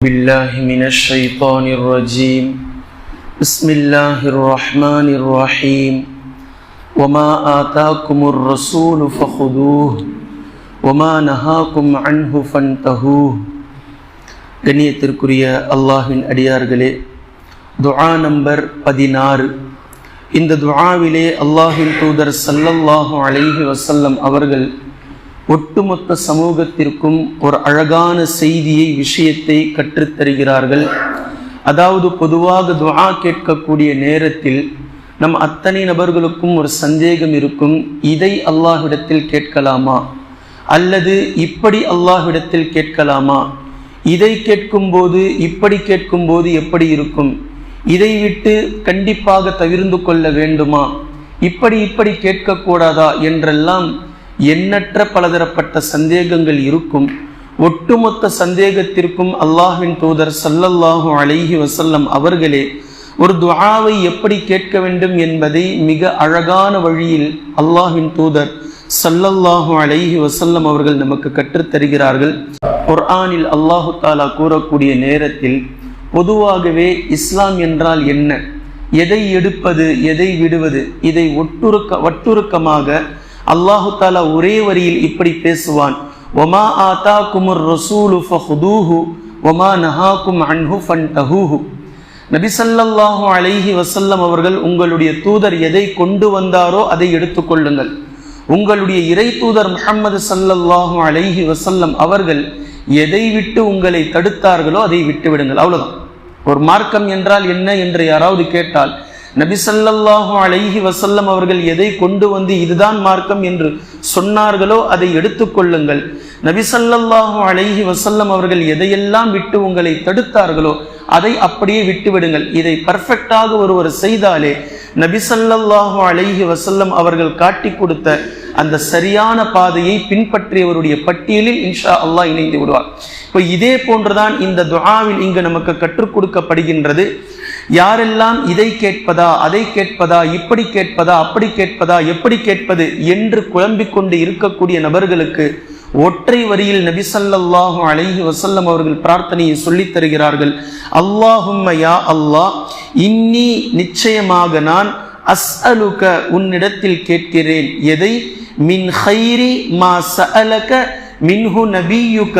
بالله من الشيطان الرجيم بسم الله الرحمن الرحيم وما آتاكم الرسول فخذوه وما نهاكم عنه فانتهوه கண்ணியத்திற்குரிய அல்லாஹின் அடியார்களே துஆ நம்பர் பதினாறு இந்த துஆவிலே அல்லாஹின் தூதர் சல்லல்லாஹு அலைஹி வஸல்லம் அவர்கள் ஒட்டுமொத்த சமூகத்திற்கும் ஒரு அழகான செய்தியை விஷயத்தை கற்றுத்தருகிறார்கள். அதாவது பொதுவாக துவா கேட்கக்கூடிய நேரத்தில் நம் அத்தனை நபர்களுக்கும் ஒரு சந்தேகம் இருக்கும். இதை அல்லாஹ்விடத்தில் கேட்கலாமா? அல்லது இப்படி அல்லாஹ்விடத்தில் கேட்கலாமா? இதை கேட்கும்போது இப்படி கேட்கும்போது எப்படி இருக்கும்? இதை விட்டு கண்டிப்பாக தவிர்ந்து கொள்ள வேண்டுமா? இப்படி இப்படி கேட்கக்கூடாதா? என்றெல்லாம் எண்ணற்ற பலதரப்பட்ட சந்தேகங்கள் இருக்கும். ஒட்டுமொத்த சந்தேகத்திற்கும் அல்லாஹின் தூதர் சல்லல்லாஹு அலைஹி வசல்லம் அவர்களே ஒரு துவாவை எப்படி கேட்க வேண்டும் என்பதை மிக அழகான வழியில் அல்லாஹின் தூதர் சல்லல்லாஹு அலைஹி வசல்லம் அவர்கள் நமக்கு கற்றுத்தருகிறார்கள். குர்ஆனில் அல்லாஹு தாலா கூறக்கூடிய நேரத்தில் பொதுவாகவே இஸ்லாம் என்றால் என்ன? எதை எடுப்பது எதை விடுவது? இதை ஒட்டுருக்க வட்டுருக்கமாக அல்லாஹு தாலா ஒரே வரியில் இப்படி பேசுவான். ஒமா ஆதா குமுர் ரசூலு ஃபஹுதூஹு ஒமா நஹாக்கும் அன்ஹு ஃபன்டஹூஹு நபி ஸல்லல்லாஹு அலைஹி வசல்லம் அவர்கள் உங்களுடைய தூதர் எதை கொண்டு வந்தாரோ அதை எடுத்துக்கொள்ளுங்கள் உங்களுடைய இறை தூதர் முகமது சல்லல்லாஹு அலைஹி வசல்லம் அவர்கள் எதை விட்டு உங்களை தடுத்தார்களோ அதை விட்டு விடுங்கள் ஒரு மார்க்கம் என்றால் என்ன என்று யாராவது கேட்டால் நபி ஸல்லல்லாஹு அலைஹி வசல்லம் அவர்கள் எதை கொண்டு வந்து இதுதான் மார்க்கம் என்று சொன்னார்களோ அதை எடுத்துக்கொள்ளுங்கள் நபி ஸல்லல்லாஹு அலைஹி வசல்லம் அவர்கள் எதையெல்லாம் விட்டு உங்களை தடுத்தார்களோ அதை அப்படியே விட்டுவிடுங்கள். இதை பர்ஃபெக்டாக ஒருவர் செய்தாலே நபி ஸல்லல்லாஹு அலைஹி வசல்லம் அவர்கள் காட்டி கொடுத்த அந்த சரியான பாதையை பின்பற்றியவருடைய பட்டியலில் இன்ஷா அல்லாஹ் இணைந்து விடுவார். இப்போ இதே போன்றுதான் இந்த துஆவில் இங்கு நமக்கு கற்றுக் கொடுக்கப்படுகின்றது. யாரெல்லாம் இதை கேட்பதா அதை கேட்பதா இப்படி கேட்பதா அப்படி கேட்பதா எப்படி கேட்பது என்று குழம்பிக் கொண்டு இருக்கக்கூடிய நபர்களுக்கு ஒற்றை வரியில் நபி ஸல்லல்லாஹு அலைஹி வசல்லம் அவர்கள் பிரார்த்தனையை சொல்லித் தருகிறார்கள். அல்லாஹும் யா அல்லாஹ் இன்னி நிச்சயமாக நான் அஸ்அலுக உன்னிடத்தில் கேட்கிறேன். எதை? மின் ஹைரி மா சஅலக மின்ஹு நபியுக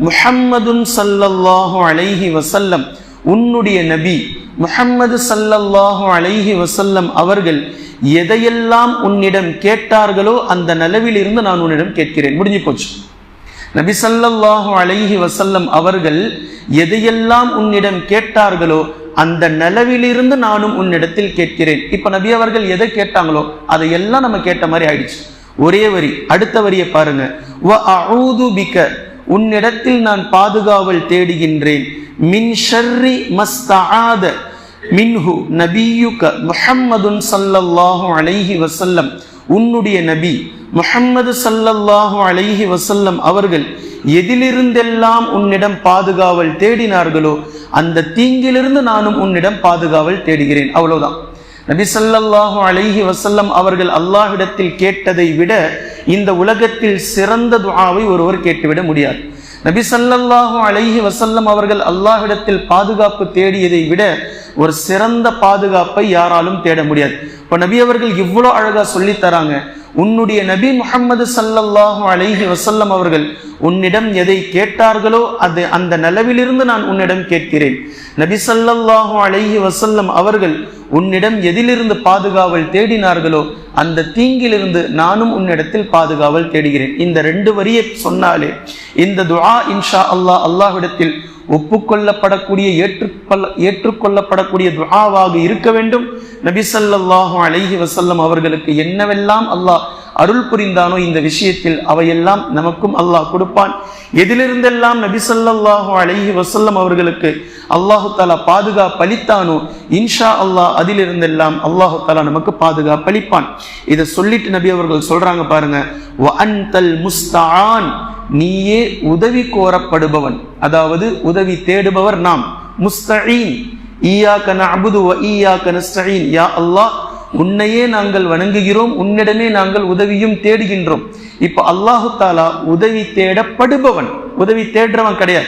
முஹம்மதுன் சல்லல்லாஹு அலைஹி வசல்லம் உன்னுடைய நபி முஹம்மது சல்லல்லாஹு அலைஹி வசல்லம் அவர்கள் எதையெல்லாம் உன்னிடம் கேட்டார்களோ அந்த நலவிலிருந்து நான் உன்னிடம் கேட்கிறேன். முடிஞ்சு போச்சு. நபி சல்லல்லாஹு அலைஹி வசல்லம் அவர்கள் எதையெல்லாம் உன்னிடம் கேட்டார்களோ அந்த நலவிலிருந்து நானும் உன்னிடத்தில் கேட்கிறேன். இப்ப நபி அவர்கள் எதை கேட்டாங்களோ அதையெல்லாம் நம்ம கேட்ட மாதிரி ஆயிடுச்சு. ஒரே வரி அடுத்த வரியை பாருங்க. வ உன்னிடத்தில் நான் பாதுகாவல் தேடுகின்றேன். மின் ஷர்ரி மஸ்தஆத மின்ஹு நபியுக முஹம்மதுன் சல்லல்லாஹு அலைஹி வசல்லம் உன்னுடைய நபி முஹம்மது சல்லல்லாஹு அலைஹி வசல்லம் அவர்கள் எதிலிருந்தெல்லாம் உன்னிடம் பாதுகாவல் தேடினார்களோ அந்த தீங்கிலிருந்து நானும் உன்னிடம் பாதுகாவல் தேடுகிறேன். அவ்வளவுதான். நபி சல்லல்லாஹு அலைஹி வசல்லம் அவர்கள் அல்லாஹ்விடத்தில் கேட்டதை விட இந்த உலகத்தில் சிறந்த துவாவை ஒருவர் கேட்டுவிட முடியாது. நபி சல்லல்லாஹு அலைஹி வசல்லம் அவர்கள் அல்லாஹ்விடத்தில் பாதுகாப்பு தேடியதை விட ஒரு சிறந்த பாதுகாப்பை யாராலும் தேட முடியாது. இப்போ நபி அவர்கள் இவ்வளோ அழகாக சொல்லி தராங்க. உன்னுடைய நபி முஹம்மது சல்லல்லாஹு அலைஹி வசல்லம் அவர்கள் உன்னிடம் எதை கேட்டார்களோ அது அந்த நலவிலிருந்து நான் உன்னிடம் கேட்கிறேன். நபி சல்லல்லாஹு அலைஹி வசல்லம் அவர்கள் உன்னிடம் எதிலிருந்து பாதுகாவல் தேடினார்களோ அந்த தீங்கிலிருந்து நானும் உன்னிடத்தில் பாதுகாவல் தேடுகிறேன். இந்த ரெண்டு வரியை சொன்னாலே இந்த துஆ இன்ஷா அல்லாஹ் அல்லாஹ்விடத்தில் ஒப்புக்கொள்ளப்படக்கூடிய ஏற்றுக்கொள்ள ஏற்றுக்கொள்ளப்படக்கூடிய துஆவாக இருக்க வேண்டும். நபி ஸல்லல்லாஹு அலைஹி வசல்லம் அவர்களுக்கு என்னவெல்லாம் அல்லாஹ் அருள் புரிந்தானோ இந்த விஷயத்தில் அவையெல்லாம் நமக்கும் அல்லாஹ் கொடுப்பான். எதிலிருந்தெல்லாம் நபி ஸல்லல்லாஹு வசல்லம் அவர்களுக்கு அல்லாஹு தாலா பாதுகாப்பளித்தானோ இன்ஷா அல்லாஹ் அதிலிருந்தெல்லாம் அல்லாஹு தாலா நமக்கு பாதுகாப்பளிப்பான் இதை சொல்லிட்டு நபி அவர்கள் சொல்றாங்க பாருங்க வ அன்தல் நீயே உதவி கோரப்படுபவன். அதாவது உதவி தேடுபவர் நாம். முஸ்தீன் ஈயா கன வ ஈயா கனஸ்தீன் யா அல்லாஹ் உன்னையே நாங்கள் வணங்குகிறோம் உன்னிடமே நாங்கள் உதவியும் தேடுகின்றோம். இப்போ அல்லாஹு தாலா உதவி தேடப்படுபவன் உதவி தேடுறவன் கிடையாது.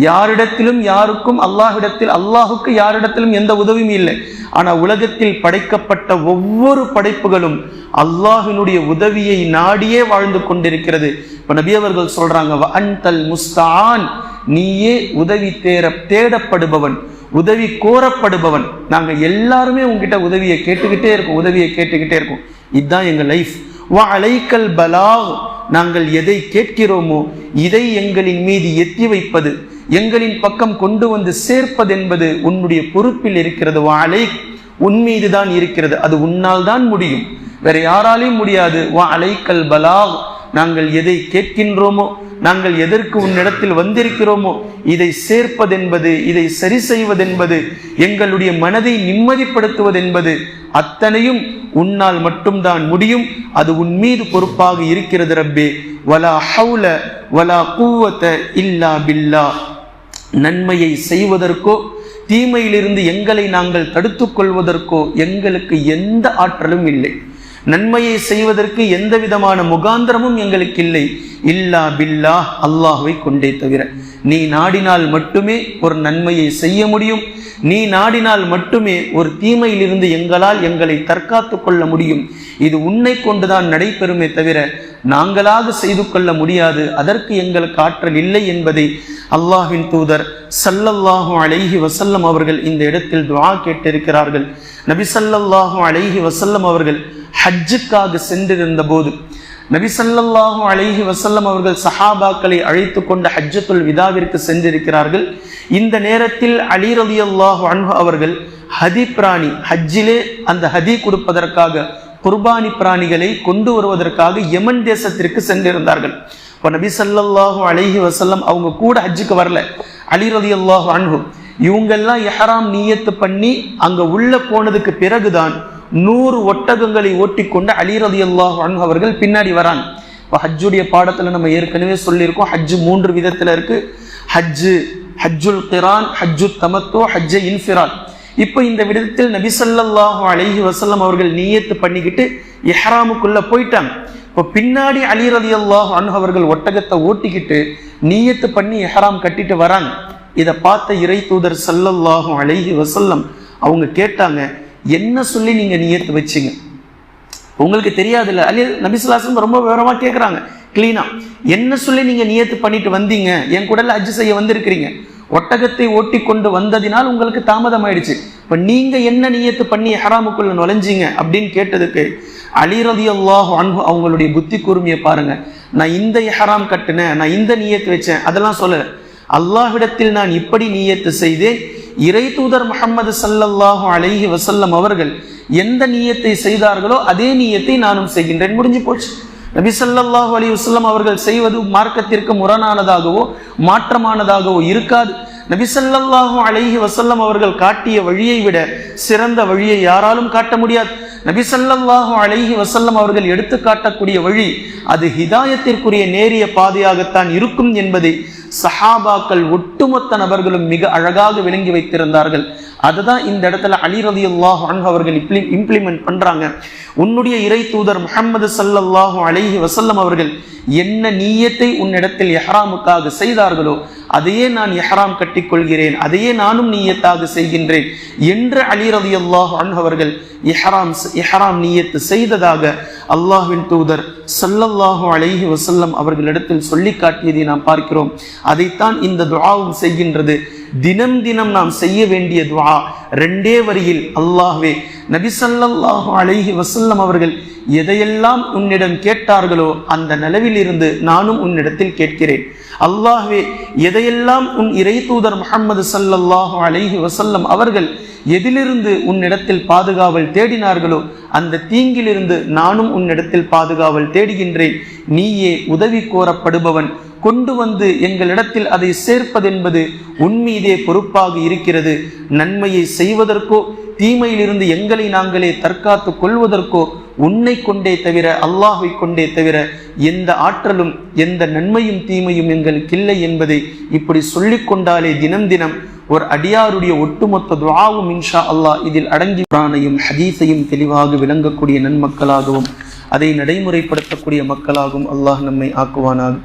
யாரிடத்திலும் யாருக்கும் அல்லாஹிடத்தில் அல்லாஹுக்கு யாரிடத்திலும் எந்த உதவியும் இல்லை. ஆனா உலகத்தில் படைக்கப்பட்ட ஒவ்வொரு படைப்புகளும் அல்லாஹினுடைய உதவியை நாடியே வாழ்ந்து கொண்டிருக்கிறது. இப்ப நபி அவர்கள் சொல்றாங்க "வ அன்தல் முஸ்தான். நீயே உதவி தேர தேடப்படுபவன். உதவி கோரப்படுபவன். நாங்கள் எல்லாருமே உங்ககிட்ட உதவியை கேட்டுக்கிட்டே இருக்கோம் உதவியை கேட்டுக்கிட்டே இருக்கோம். இதுதான் எங்கள் லைஃப் வா அலைக்கல் பலாவ் நாங்கள் எதை கேட்கிறோமோ இதை எங்களின் மீது எத்தி வைப்பது எங்களின் பக்கம் கொண்டு வந்து சேர்ப்பது என்பது உன்னுடைய பொறுப்பில் இருக்கிறது. வா அலை உன் மீது தான் இருக்கிறது. அது உன்னால் தான் முடியும். வேற யாராலையும் முடியாது. வா அலைக்கல் பலாவ் நாங்கள் எதை கேட்கின்றோமோ நாங்கள் எதற்கு உன்னிடத்தில் வந்திருக்கிறோமோ இதை சேர்ப்பதென்பது இதை சரி செய்வதென்பது எங்களுடைய மனதை நிம்மதிப்படுத்துவதென்பது அத்தனையும் உன்னால் மட்டும்தான் முடியும். அது உன் மீது பொறுப்பாக இருக்கிறது ரப்பே. வலா ஹவுல வலா கூவத்த இல்லா பில்லா. நன்மையை செய்வதற்கோ தீமையிலிருந்து எங்களை நாங்கள் தடுத்துக் கொள்வதற்கோ எங்களுக்கு எந்த ஆற்றலும் இல்லை. நன்மையை செய்வதற்கு எந்த விதமான முகாந்திரமும் எங்களுக்கு இல்லை இல்லா பில்லா அல்லாஹுவை கொண்டே தவிர. நீ நாடினால் மட்டுமே ஒரு நன்மையை செய்ய முடியும். நீ நாடினால் மட்டுமே ஒரு தீமையிலிருந்து எங்களால் எங்களை தற்காத்து கொள்ள முடியும். இது உன்னை கொண்டுதான் நடைபெறுமே தவிர நாங்களாக செய்து கொள்ள முடியாது. அதற்கு எங்களுக்கு ஆற்றல் இல்லை என்பதை அல்லாஹின் தூதர் சல்லல்லாஹு அலைஹி வசல்லம் அவர்கள் இந்த இடத்தில் துவா கேட்டிருக்கிறார்கள். நபி சல்லல்லாஹு அலைஹி வசல்லம் அவர்கள் ஹஜ்ஜுக்காக சென்றிருந்த போது நபிசல்லாஹு அலைஹி வசல்லம் அவர்கள் சஹாபாக்களை அழைத்து கொண்ட ஹஜ்ஜத்துல் விதாவிற்கு சென்றிருக்கிறார்கள். இந்த நேரத்தில் அலி அல்லாஹு அன்ஹு அவர்கள் ஹதி பிராணி ஹஜ்ஜிலே அந்த ஹதி கொடுப்பதற்காக குர்பானி பிராணிகளை கொண்டு வருவதற்காக யமன் தேசத்திற்கு சென்றிருந்தார்கள். இப்போ நபி சல்லாஹு அலஹி வசல்லம் அவங்க கூட ஹஜ்ஜுக்கு வரல. அலி அல்லாஹு அன்ஹு இவங்கெல்லாம் எஹராம் நீயத்து பண்ணி அங்கே உள்ள போனதுக்கு பிறகுதான் நூறு ஒட்டகங்களை ஓட்டிக்கொண்டு அலி ரலியல்லாஹு அன்ஹு அவர்கள் பின்னாடி வராங்க. இப்போ ஹஜ்ஜுடைய பாடத்தில் நம்ம ஏற்கனவே சொல்லியிருக்கோம் ஹஜ்ஜு மூன்று விதத்தில் இருக்கு. ஹஜ்ஜு ஹஜ்ஜுல் கிரான் ஹஜ்ஜு தமத்தோ ஹஜ்ஜ இன்ஃபிரான் இப்போ இந்த விதத்தில் நபிசல்லாஹு அலஹி வசல்லம் அவர்கள் நீயத்து பண்ணிக்கிட்டு இஹ்ராமுக்குள்ள போயிட்டாங்க. இப்போ பின்னாடி அலி ரலியல்லாஹு அன்ஹு அவர்கள் ஒட்டகத்தை ஓட்டிக்கிட்டு நீயத்து பண்ணி எஹராம் கட்டிட்டு வராங்க. இதை பார்த்த இறை தூதர் ஸல்லல்லாஹு அலைஹி வசல்லம் அவங்க கேட்டாங்க என்ன சொல்லி நீங்க நியத்து வச்சிங்க? உங்களுக்கு தெரியாதுல்ல. அலி நபிசுல்லாசம் ரொம்ப விவரமா கேட்குறாங்க கிளீனா என்ன சொல்லி நீங்க நியத்து பண்ணிட்டு வந்தீங்க? என் கூடல அஜ்ஜு செய்ய வந்திருக்கிறீங்க. ஒட்டகத்தை ஓட்டி கொண்டு வந்ததினால் உங்களுக்கு தாமதம் ஆயிடுச்சு இப்ப நீங்க என்ன நியத்து பண்ணி ஹராமுக்குள்ள நுழைஞ்சீங்க அப்படின்னு கேட்டதுக்கு அலி ரலியல்லாஹு அன்ஹு அவங்களுடைய புத்தி கூர்மையை பாருங்க. நான் இந்த ஹராம் கட்டினேன் நான் இந்த நியத்து வச்சேன் அதெல்லாம் சொல்லல. அல்லாஹ்விடத்தில் நான் இப்படி நியத்து செய்தேன். இறை தூதர் முகமது சல்லல்லாஹு அலைஹி வசல்லம் அவர்கள் எந்த நீயத்தை செய்தார்களோ அதே நீயத்தை நானும் செய்கின்றேன். முடிஞ்சு போச்சு. நபி சல்லாஹு அலி வஸல்லம் அவர்கள் செய்வது மார்க்கத்திற்கு முரணானதாகவோ மாற்றமானதாகவோ இருக்காது. நபி சல்லாஹு அலைஹி வசல்லம் அவர்கள் காட்டிய வழியை விட சிறந்த வழியை யாராலும் காட்ட முடியாது. நபி சல்லாஹு அலைஹி வசல்லம் அவர்கள் எடுத்து காட்டக்கூடிய வழி அது ஹிதாயத்திற்குரிய நேரிய பாதையாகத்தான் இருக்கும் என்பதை சஹாபாக்கள் ஒட்டுமொத்த நபர்களும் மிக அழகாக விளங்கி வைத்திருந்தார்கள். அதுதான் இந்த இடத்துல அலி ரதி அல்லாஹ் அவர்கள் இம்ப்ளிமெண்ட் பண்றாங்க. உன்னுடைய இறை தூதர் முகமது சல்லாஹூ அலைஹி வசல்லம் அவர்கள் என்ன நீயத்தை உன்னிடத்தில் எஹ்ராமுக்காக செய்தார்களோ அதையே நான் எஹ்ராம் கட்டிக்கொள்கிறேன் அதையே நானும் நீயத்தாக செய்கின்றேன் என்று அலி ரதி அல்லாஹ் அவர்கள் எஹராம் எஹராம் நீயத்து செய்ததாக அல்லாஹ்வின் தூதர் சல்லல்லாஹு அலைஹி வசல்லம் அவர்களிடத்தில் சொல்லி காட்டியதை நாம் பார்க்கிறோம். அதைத்தான் இந்த துவாவும் செய்கின்றது. தினம் தினம் நாம் செய்ய வேண்டிய துவா. ரெண்டே வரியில் அல்லாஹ்வே நபி அலைஹி வசல்லம் அவர்கள் எதையெல்லாம் உன்னிடம் கேட்டார்களோ அந்த நிலவிலிருந்து நானும் உன்னிடத்தில் கேட்கிறேன். அல்லாஹ்வே எதையெல்லாம் உன் இறை தூதர் முகமது சல்லல்லாஹு அலைஹி வசல்லம் அவர்கள் எதிலிருந்து உன்னிடத்தில் பாதுகாவல் தேடினார்களோ அந்த தீங்கிலிருந்து நானும் உன்னிடத்தில் பாதுகாவல் தேடுகின்றேன். நீயே உதவி கோரப்படுபவன். கொண்டு வந்து எங்களிடத்தில் அதை சேர்ப்பதென்பது உன்மீதே பொறுப்பாக இருக்கிறது. நன்மையை செய்வதற்கோ தீமையிலிருந்து எங்களை நாங்களே தற்காத்து கொள்வதற்கோ உன்னை கொண்டே தவிர அல்லாஹை கொண்டே தவிர எந்த ஆற்றலும் எந்த நன்மையும் தீமையும் எங்களுக்கு இல்லை என்பதை இப்படி சொல்லிக் கொண்டாலே தினம் தினம் ஒரு அடியாருடைய ஒட்டுமொத்த துவாவும் இன்ஷா அல்லாஹ் இதில் அடங்கி குரானையும் ஹதீஸையும் தெளிவாக விளங்கக்கூடிய நன்மக்களாகவும் அதை நடைமுறைப்படுத்தக்கூடிய மக்களாகவும் அல்லாஹ் நம்மை ஆக்குவானாகும்